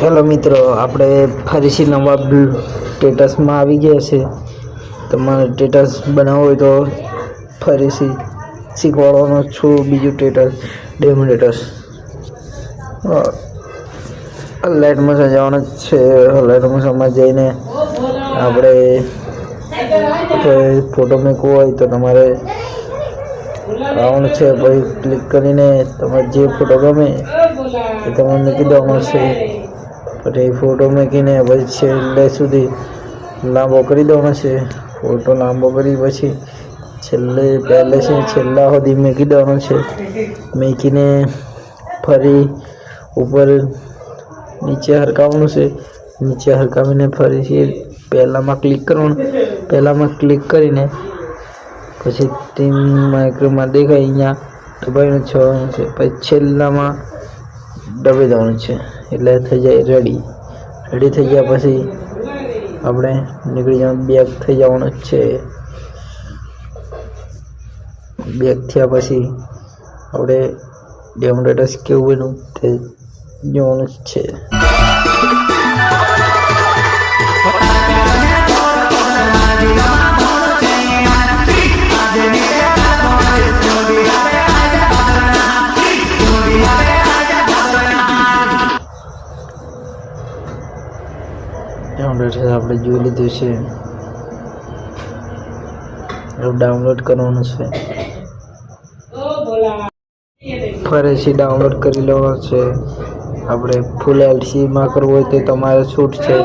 Hello મિત્રો, આપણે ફરીથી નવા સ્ટેટસમાં આવી ગયા છે. તમારે સ્ટેટસ બનાવવો હોય તો ફરીથી શીખવાડવાનો છું બીજું સ્ટેટસ, ડેમો સ્ટેટસ. લાઇટમાં સજાવવાનો છે. લાઇટમાં સમજ જઈને આપણે ફોટો મૂકવો હોય તો તમારે આવવાનું છે, પછી ક્લિક કરીને તમારે જે ફોટો ગમે એ તમારે મૂકી દેવાનો છે. પછી ફોટો મૂકીને પછી છેલ્લે સુધી લાંબો કરી દેવાનો છે. ફોટો લાંબો કરી પછી છેલ્લે, પહેલે છે, છેલ્લા સુધી મૂકી દેવાનો છે. મૂકીને ફરી ઉપર નીચે હરકાવવાનું છે. નીચે હરકાવીને ફરીથી પહેલાંમાં ક્લિક કરવાનું. પહેલામાં ક્લિક કરીને પછી ટીમ માઇક્રોમાં દેખાય અહીંયા દબાવીને છવાનું છે. પછી છેલ્લામાં દબાઈ દેવાનું છે. એટલે થઈ જાય રેડી રેડી થઈ ગયા પછી આપણે નીકળી જવાનું. બેગ થઈ જવાનું છે. બેગ થયા પછી આપણે ડેમોડેટસ કેવું બન્યું તે જોવાનું જ છે. ડેમોડેટસ આપણે જોઈ લીધું છે. ડાઉનલોડ કરવાનું છે. ફરીથી ડાઉનલોડ કરી લેવાનો છે. આપણે ફૂલ એલસીમાં કરવું હોય તો તમારે છૂટ છે.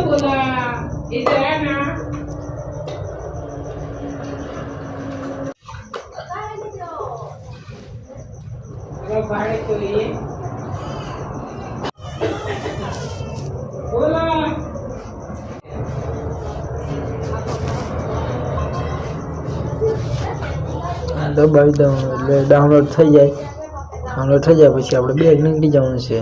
દબાવી દઉં એટલે ડાઉનલોડ થઈ જાય. ડાઉનલોડ થઈ જાય પછી આપણે બેગ નીકળી જવાનું છે.